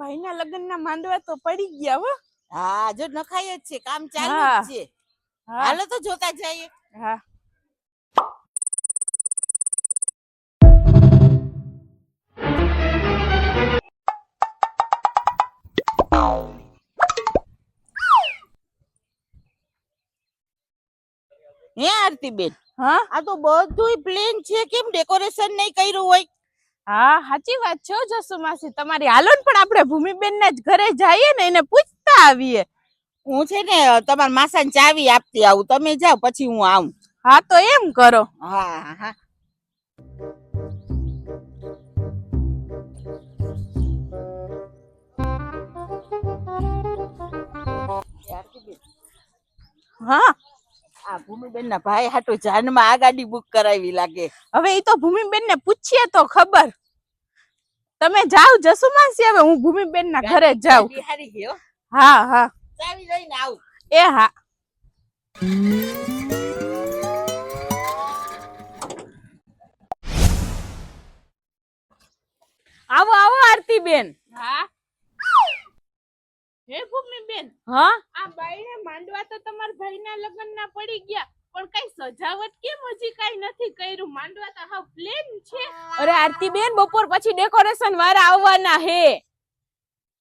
ના ભાઈના લગ્નના માંડવા તો પડી ગયા હો. હા જો નખાય જ છે કામ ચાલુ જ છે. હાલો તો જોતા જઈએ. હા. હે આરતી બેન હા? આ તો બધુંય પ્લેન છે કેમ ડેકોરેશન નહીં કર્યું હોય? હા સાચી વાત છે જસુ માસી તમારી હાલો પણ આપણે ભૂમિબેન ના જ ઘરે જઈએ ને એને પૂછતા આવીએ. હું છે ને તમારા માસા ને ચાવી આપતી આવું. તમે જાઓ પછી હું આવું. હા તો એમ કરો. હા હા. હા. આ ભૂમિબેન ના ભાઈ હાટુ જાનમાં આ ગાડી બુક કરાવી લાગે. હવે એ તો ભૂમિબેન ને પૂછીએ તો ખબર. તમે જાવ જસુ માસી હવે હું ભૂમિબેન ના ઘરે જાવ. હા. હા ચાવી લઈને આવું. એ હા. આવો આવો આરતી બેન હા? હે ભૂમિ બેન? હા? આ બાઈને માંડવા તો તમારા ભાઈના લગ્નના પડી ગયા પણ કઈ સજાવટ કેમ હજી કઈ નથી કર્યું? માંડવા તો હાવ પ્લેન છે. અરે આરતી બેન બપોર પછી ડેકોરેશન વાળા આવવાના હે.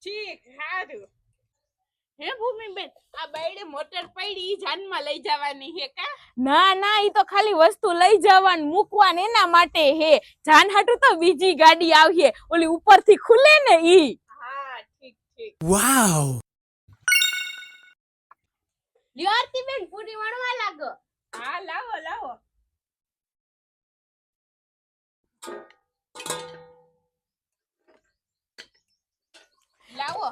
ઠીક સારું હે ભૂમિબેન આ બાયડે મોટર પડી ઈ જાનમાં લઈ જવાની હે કા? ના ના ઈ તો ખાલી વસ્તુ લઈ જવાન મૂકવાનું એના માટે હે. જાન હાટુ તો બીજી ગાડી આવીએ ઓલી ઉપરથી ખુલે ને ઈ. ઠીક ઠીક Wow! લ્યો આરતી બેન પૂરી વણવા લાગો. હા લાવો લાવો. લાવો.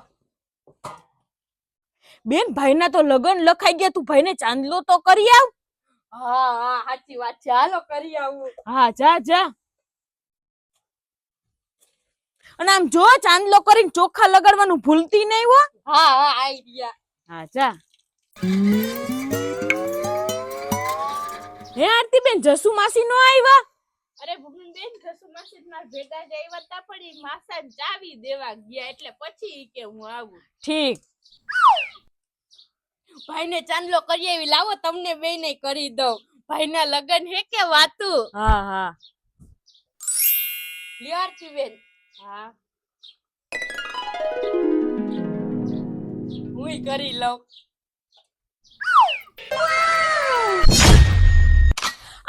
બેન ભાઈના તો લગન લખાઈ ગયા તું ભાઈને ચાંદલો તો કરી આવ. હા હા સાચી વાત છે. હાલો કરી આવું. હા જા જા. અને આમ જો ચાંદલો કરીને ચોખા લગાડવાનું ભૂલતી નહીં હો. હા હા આઈડિયા હા જા. હે આરતી બેન જસુ માસી નો આવ્યા અરે ભૂમિ બેન જસુ માસી ના ભેગા જ આવ્યા તા પણ એ માસા ચાવી દેવા ગયા એટલે પછી કે હું આવું. ઠીક. ભાઈને ચાંદલો કરી આવી લાવો તમને બે ને કરી દઉં. ભાઈના લગન હે કે વાતું? હા હા. લ્યો આરતી બેન હા. હુંય કરી લઉં.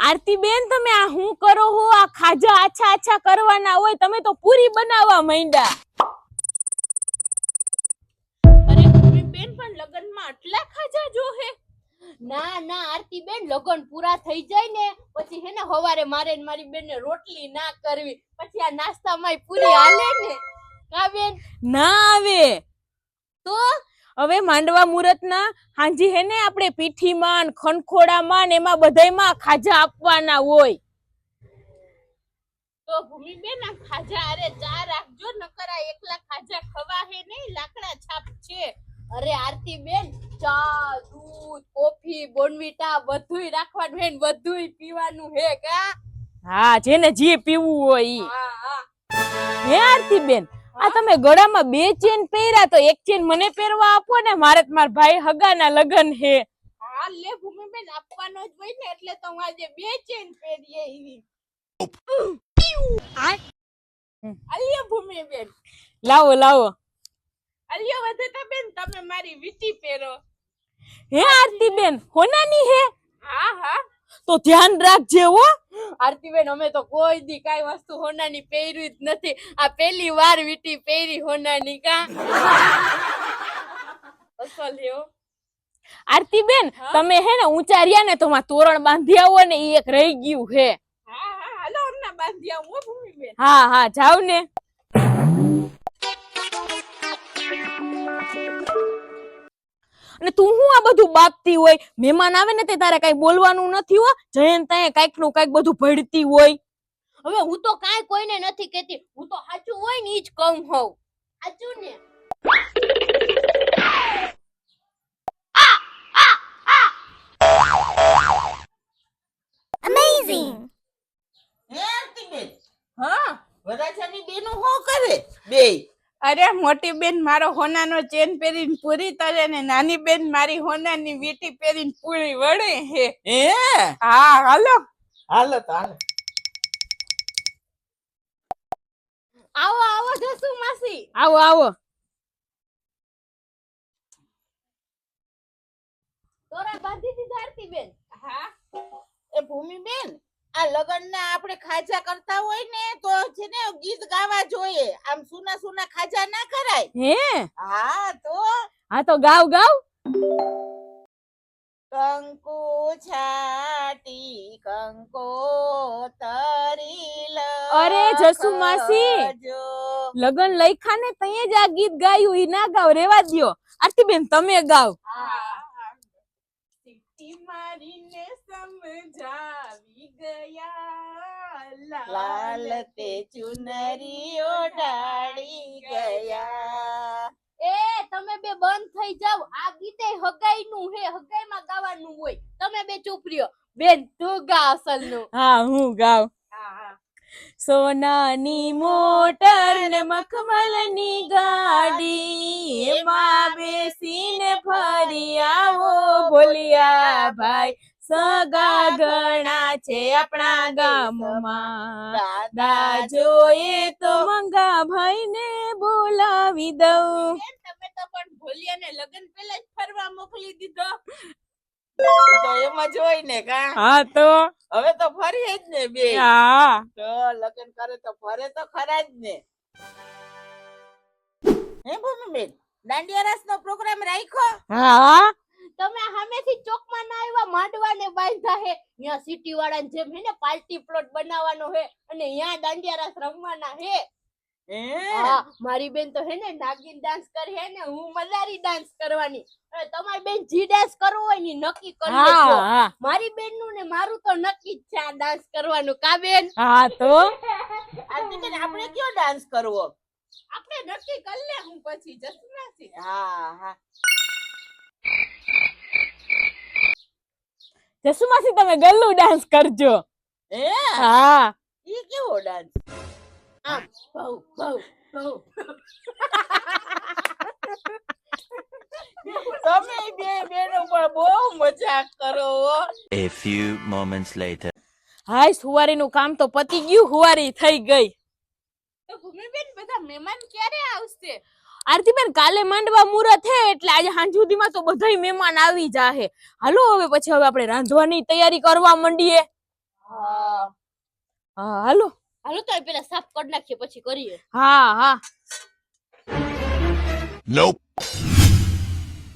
આરતી બેન તમે આ હું કરો હો? આ ખાજા આછા આછા કરવાના હોય, તમે તો પૂરી બનાવવા માંડ્યા. અરે ભૂમિ બેન પણ લગનમાં આટલા ખાજા જોહે ના ના આરતી બેન લગન પૂરા થઈ જાય ને પછી હે ને હવારે મારે ને મારી બેન ને રોટલી ના કરવી. પછી આ નાસ્તામાં પૂરી હાલે ને. કા બેન? ના આવે. તો હવે માંડવા મુહૂર્ત ના હાંજી હે ને આપણે પીઠીમાં ખનખોડામાં ને એમાં બધાયમાં ખાજા આપવાના હોય. તો ભૂમિ બેન આ ખાજા અરે ચા રાખજો નકર આ એકલા ખાજા ખવા હે નહીં લાકડા છાપ છે. અરે આરતી બેન ચા દૂધ કોફી બોનવીટા બધુંય રાખવાનું હે ને બધુંય પીવાનું હે કા? હા જેને જે પીવું હોય ઈ. હા આરતી બેન આ તમે ગળામાં બે ચેન પહેર્યા તો એક ચેન મને પહેરવા આપો ને મારે મારા ભાઈ હગાના લગન હે. હા લે ભૂમિ બેન આપવાનો જ હોય ને એટલે તો હું આજે બે ચેન પહેરીએ એવી અલ્યો ભૂમિ બેન લાવો લાવો. અલ્યો વધતા બેન તમે મારી વીટી પહેરો. હે આરતી બેન હોનાની હે? હા હા. તો ધ્યાન રાખજે હો. આરતી બેન અમે તો કોઈ દી કાઈ વસ્તુ હોનાની પહેર્યું જ નથી. આ પહેલી વાર વીટી પહેરી હોનાની કા? અસલ લ્યો આરતી બેન તમે હે ને ઊંચા રહ્યા ને તો માં તોરણ બાંધી આવો ને એ એક રહી ગયું હે. હા હા હાલો હમણાં બાંધી આવું હા હા જાવ ને. અને તું હું આ બધું બાપતી હોય? મહેમાન આવે ને તે તારે કઈ બોલવાનું નથી હો? જયંત તાએ કંઈકનું કંઈક બધું ભળતી હોય. હવે હું તો કાંઈ કોઈને નથી કહેતી. હું તો સાચું હોય ને ઈ જ કહું હોઉં. સાચું ને? હે આરતી બેન હા. વરાછાની બેનો શું કરે? બે અરે મોટી બેન મારો હોનાનો ચેન પહેરીને પૂરી તરે ને નાની બેન મારી હોનાની વીટી પહેરીને પૂરી વળે હે. હે? હા હાલો. હાલો તો હાલો. આવો આવો જસુ માસી. આવો આવો. તોરા બાંધી દીધા આરતી બેન? હા. એ ભૂમિબેન? આ લગન ના આપણે ખાજા કરતા હોય ને તો છે ને ગીત ગાવા જોઈએ આમ સુના સુના ખાજા ના કરાય. હે? હા તો? હા તો ગાવ ગાવ. કંકુ છાટી કંકો કંકોતરી અરે જસુ માસી. લગન લઈખા ને તઈએ જ આ ગીત ગાયું ઈ ના ગાવ રેવા દ્યો. આરતી બેન તમે ગાવ. સિટી મારીને સમજાવી ગયા. લાલ તે ચુનરી ઓઢાડી ગયા. એ તમે બે બંધ થઈ જાવ આ ગીતે હગાઈ નું હે હગાઈ માં ગાવાનું હોય. તમે બે ચૂપ રહ્યો. બેન તું ગા અસલનું હા હું. ગાવ સોનાની મોટર ને મખમલની ગાડી એમાં બેસીને ભાઈ સગા ગણા છે આપણા ગામમાં. દાદા જોઈએ તો મંગા ભાઈ ને બોલાવી દઉં. તમે તો પણ ભોલિયા ને લગ્ન પેલા જ ફરવા મોકલી દીધો. તો એમાં જ હોય ને કા? હા તો? હવે તો ફરીએ જ ને બે. હા. તો લગન કરે તો ફરે તો ખરા જ ને. હે ભૂમિબેન દાંડિયા રાસ નો પ્રોગ્રામ રાખ્યો? હા. તમે સામેથી ચોકમાં આવ્યા માંડવાને બાંધા હે. ત્યાં સિટી વાળા જેમ હે ને પાર્ટી પ્લોટ બનાવવાનો હે અને ત્યાં દાંડિયા રાસ રમવાના હે. મારી બેન તો હે ને નાગીન ડાન્સ કરે હે ને હું મલારી ડાન્સ કરવાની. અને તમારી બેન જી ડાન્સ કરવો હોય ને નક્કી કરી લેજો. મારી બેનનું ને મારું તો નક્કી જ છે આ ડાન્સ કરવાનું. કા બેન? હા તો? આરતીબેન આપણે કયો ડાન્સ કરવો? આપણે નક્કી કરી લે હું પછી જસનાથી હા હા. જસુમાસી તમે ગલ્લુ ડાન્સ કરજો. એ હા. ઈ કેવો ડાન્સ આમ. બહુ બહુ બહુ. તમે બે બેનો પણ બહુ મજાક કરો a few moments later later. હાય સુવારીનું કામ તો પતી ગયું હુવારી થઈ ગઈ. તો ભૂમિબેન બધા મહેમાન ક્યારે આવશે? આરતીબેન કાલે માંડવા મુહૂર્ત હે એટલે આજે સાંજ સુધીમાં તો બધા મહેમાન આવી જાહે. હાલો હવે પછી હવે આપણે રાંધવાની તૈયારી કરવા માંડીએ. હા. હા હાલો. હાલો તો પેલા સાફ કરી નાખીએ પછી કરીએ. હા હા. Nope.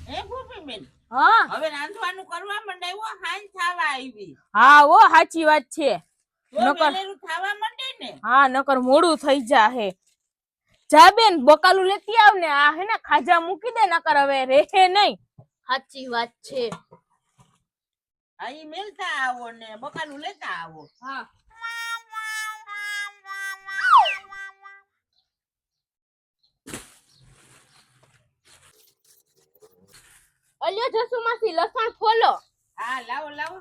હે ભૂમિબેન હા. હવે રાંધવાનું કરવા માંડાયો હાંજ થાવા આવી હા ઓ સાચી વાત છે. નકર- થાવા માંડે ને? હા નકર મોડું થઈ જાહે. જા બેન બકાલું લેતી આવ ને. આ હે ને ખાજા મૂકી દે નકર હવે રહે નહીં. સાચી વાત છે. અહીં મેલતા આવો ને બકાલું લેતા આવો. હા. અલ્યો જસુ માસી લસણ ખોલો હા લાવો લાવો.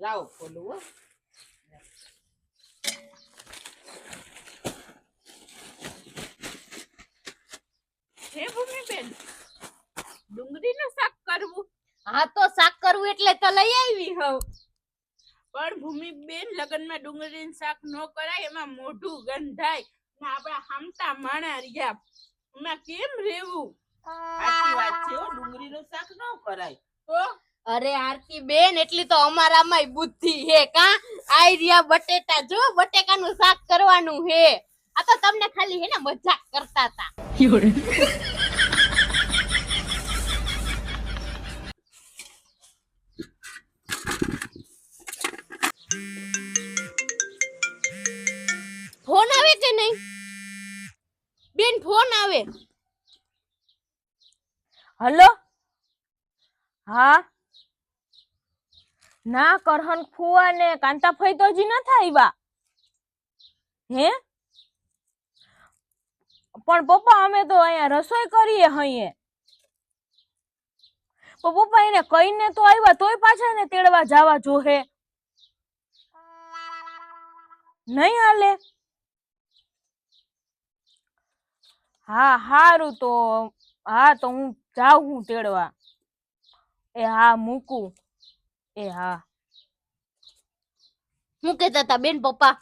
લાવો ખોલું હો ભૂમિબેન? ડુંગળીનું શાક કરવું. હા તો શાક કરવું એટલે તો લઈ આવી હવ. પણ ભૂમિબેન લગ્નમાં ડુંગળીનું શાક ન કરાય એમાં મોઢું ગંધાય. ને આપણા હામતા માણા રહ્યા. એમાં કેમ રહેવું? સાચી વાત છે હો ડુંગળીનું શાક ન કરાય. તો અરે આરતી બેન એટલી તો અમારામાંય બુદ્ધિ હે કા? આઈ રહ્યા બટેટા. જો બટેકાનું શાક કરવાનું હે. આ તો તમને ખાલી હે ને મજાક કરતા હતા ફોન આવે કે નહીં? બેન ફોન આવે. હલો? હા? ના કરહન ફુવા ને કાંતા ફઈ તો જી નથી આવ્યા હે? પણ પપ્પા, અમે તો અહીંયા રસોઈ કરીએ હઈએ. પણ પપ્પા એને કહીને તો આવ્યા, તોય પાછા એને તેડવા જવા જોહે. નહીં હાલે. હા, હારું તો, હા તો હું જાઉં હું તેડવા. એ હા મૂકું. એ હા. હું હતા બેન પપ્પા?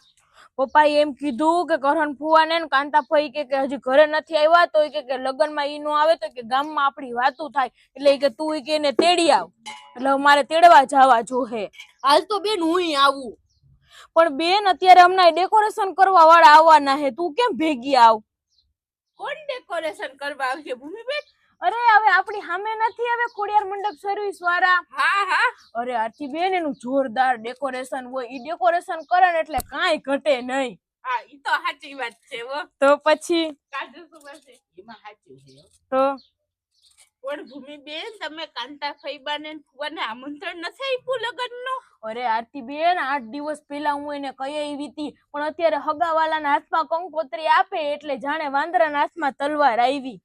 પપ્પાએ એમ કીધું કે કરણ ફુવાને ને કાંતા ફઈ કે હજી ઘરે નથી આવ્યા તો કે લગ્નમાં ઈ નો આવે તો કે ગામમાં આપણી વાતું થાય. એટલે કે તું કે એને તેડી આવ. એટલે મારે તેડવા જવા જોહે. હાલ તો બેન હું આવું. પણ બેન અત્યારે હમણાં ડેકોરેશન કરવા વાળા આવવાના હે. તું કેમ ભેગી આવ? કોણ ડેકોરેશન કરવા આવશે ભૂમિબેન? અરે હવે આપણી સામે નથી હવે ખોડિયાર મંડપ સર્વિસ વાળા. હા હા. અરે આરતી બેન એનું જોરદાર ડેકોરેશન હોય ઈ ડેકોરેશન કરે ને એટલે કાંઈ ઘટે નહીં. હા ઈ તો સાચી વાત છે હો. તો પછી? કાજુ સુબા છે. એમાં સાચું છે તો? પણ ભૂમિબેન તમે કાંતા ફઈબાને ને ફુવાને આમંત્રણ નથી આપ્યું લગ્નનું? અરે આરતી બેન આઠ દિવસ પહેલા હું એને કહી આવી હતી પણ અત્યારે હગાવાલાના હાથમાં કંકોત્રી આપે એટલે જાણે વાંદરાના હાથમાં તલવાર આવી.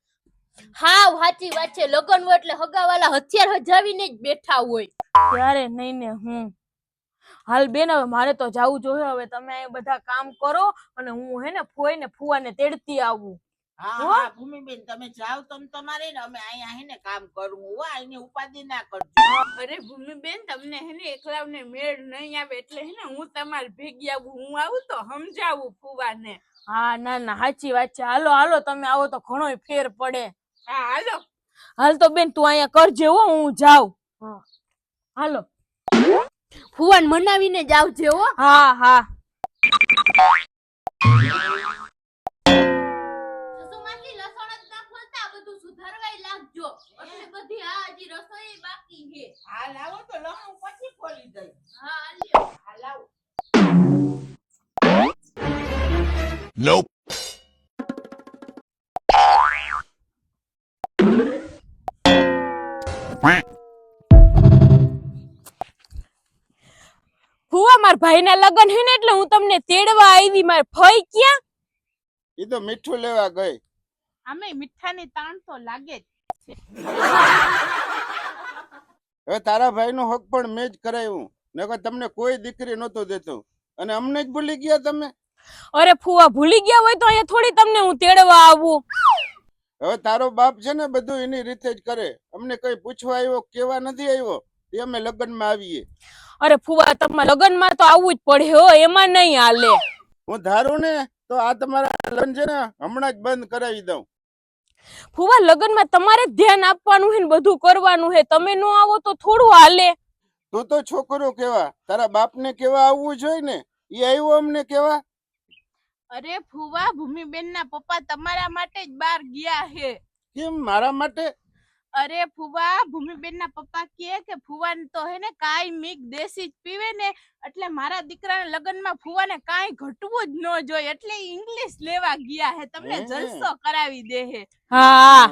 હાવ સાચી વાત છે. લગન હોય એટલે હગાવાલા હથિયાર હજાવીને જ બેઠા હોય. ત્યારે નહીં ને હું? હાલ બેન હવે મારે તો જાવું જોઈએ હવે તમે અહીં બધા કામ કરો અને હું હે ને ફોઈ ને ફુવાને તેડતી આવું. હા ભૂમિબેન તમે જાઓ તમ તમારે ને અમે અહીંયા હે ને કામ કરવું હો. આઈને ઉપાધિ ના કરજો. અરે ભૂમિબેન તમને હે ને એકલાવને મેળ નહીં આવે એટલે હે ને હું તમારી ભેગી આવું હું આવું તો સમજાવું ફુવાને. હા ના ના સાચી વાત છે. હાલો હાલો તમે આવો તો ઘણોય ફેર પડે. હાલો. હાલ તો બેન તું અહીંયા કરજે હો હું જાઉં. હાલો. ફુવાન મનાવીને જ આવજે હો. હા હા. ભાઈના લગન હે ને એટલે હું તમને તેડવા આવી માર ફઈ ક્યાં? ઈ તો મીઠું લેવા ગઈ. આમે મીઠાની તાણ તો લાગે જ. હવે તારા ભાઈનો હક પણ મેં જ કરાયું. નકર તમને કોઈ દીકરી નહોતો દેતો. અને અમને જ ભૂલી ગયા તમે. અરે ફુવા ભૂલી ગયા હોય તો અહીંયા થોડી તમને હું તેડવા આવું. હવે તારો બાપ છે ને બધું એની રીતે જ કરે. અમને કઈ પૂછવા આવ્યો કેવા નથી આવ્યો એ અમે લગ્નમાં આવીએ. અરે ફુવા તમારા લગ્નમાં તો આવવું જ પડે હો એમાં નહીં હાલે. હું ધારું ને તો આ તમારા લગ્ન છે ને હમણાં જ બંધ કરાવી દઉં. ફુવા લગ્નમાં તમારે ધ્યાન આપવાનું હે ને બધું કરવાનું હે તમે નો આવો તો થોડું હાલે. તું તો છોકરો કેવા તારા બાપને કેવા આવવું જોઈએ ને? એ આવ્યો અમને કેવા? અરે ફુવા ભૂમિબેન ના પપ્પા તમારા માટે જ બહાર ગયા હે. કેમ મારા માટે? અરે ફુવા ભૂમિબેન ના પપ્પા કે કે ફુવા તો હે ને કાઈ મીક દેશી જ પીવે ને એટલે મારા દીકરાના લગ્નમાં ફુવાને કાઈ ઘટવું જ ન જોઈએ એટલે ઇંગ્લિશ લેવા ગયા હે તમને. જલસો કરાવી દે હે. હા.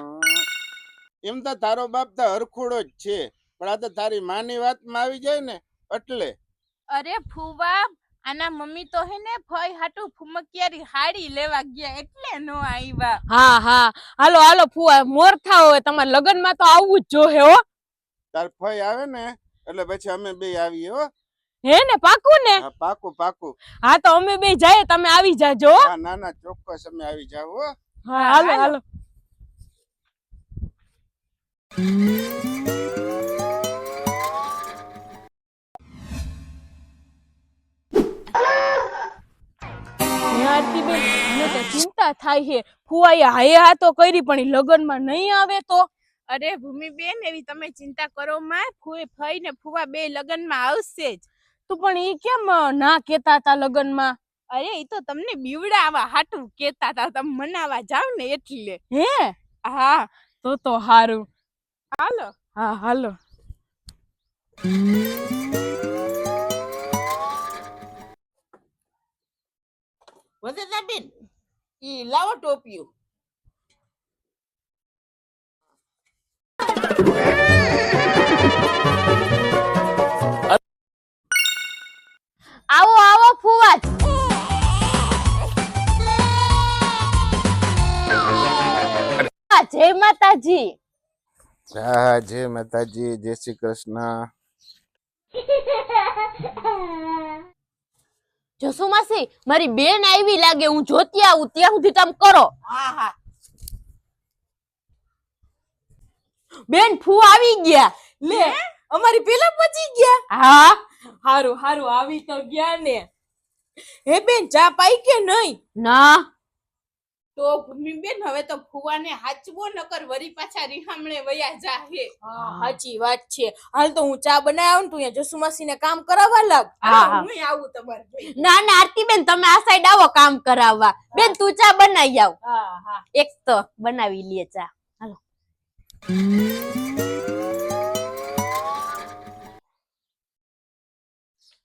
એમ તો તારો બાપ તો હરખોડો જ છે પણ આ તો તારી માની વાતમાં આવી જાય ને એટલે. અરે ફુવા આના મમ્મી તો હે ને ફઈ હાટુ ફુમકિયારી હાડી લેવા ગયા એટલે નો આવ્યા હા હા. હાલો હાલો ફુવા મોર હોય તમારા તમારા લગ્નમાં તો આવવું જ જોહે હો. તાર ફઈ આવે ને એટલે પછી અમે બે આવીએ હો. હે ને પાકું ને? હા પાકું પાકું. હા તો અમે બે જઈએ તમે આવી જાજો ના ના ચોક્કસ અમે આવી જાવ હો. હા હાલો. હાલો. આરતીબેન મને તો ચિંતા થાય છે. ફુવાએ હાય હા તો કરી પણ લગ્નમાં નહીં આવે તો? અરે ભૂમિબેન એવી તમે ચિંતા કરો માં ફુએ ફઈ ને ફુવા બે લગ્નમાં આવશે જ. તો પણ ઈ કેમ ના કેતા હતા લગ્નમાં? અરે ઈ તો તમને બીવડાવા હાટું કેતા હતા. તમે મનાવા જાવ ને એટલે. હે? હા. તો તો હારું. હાલો. હા હાલો. વધેતા બેન ઈ લાવો ટોપિયું આવો આવો ફુવાજ જય માતાજી. હા જય માતાજી જય શ્રી કૃષ્ણ. જસુ માસી મારી બેન આવી લાગે હું જોતી આવું ત્યાં સુધી તમે કરો. હા હા. બેન ફૂ આવી ગયા. લે અમારી પેલા પચી ગયા. હા? હારું હારું આવી તો ગયા ને. હે બેન ચા પાઈ કે નહીં? ના. તો ભૂમિબેન હવે તો ફુવાને હાચવો નકર વરી પાછા રીહામણે વયા જાહે. સાચી વાત છે. હાલ તો હું ચા બનાવી આવું ને તું અહીંયા જસુ માસીને કામ કરાવવા લાગ. હા, હાલો, હા. આવું તમારે ના ના આરતી બેન તમે આ સાઈડ આવો કામ કરાવવા. બેન તું ચા બનાવી આવ. હા હા. એક તો બનાવી લે ચા.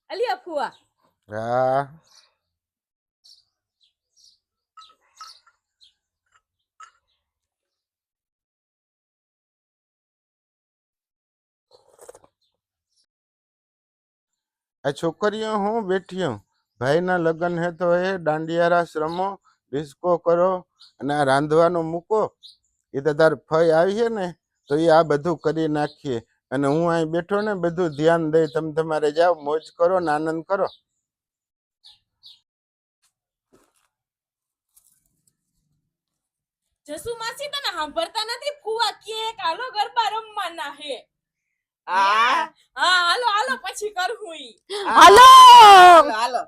અલિયા ફુવા. હા આ છોકરીઓ હું બેઠી ભાઈના લગ્ન હે તો એ દાંડિયારા શ્રમો, ડિસ્કો કરો અને આ રાંધવાનું મૂકો. એ તો તાર ફઈ આવીએ ને, તો એ આ બધું કરી નાખીએ. અને હું અહીં બેઠો ને, બધું ધ્યાન દઈ તમે તમારે જાઓ, મોજ કરો ને આનંદ કરો. જસુ માસી તને સાંભળતા નથી? ફુવા કે કાલો ગરબા રમવાના હે. હા. હા હાલો હાલો પછી કરવું હાલો હાલો.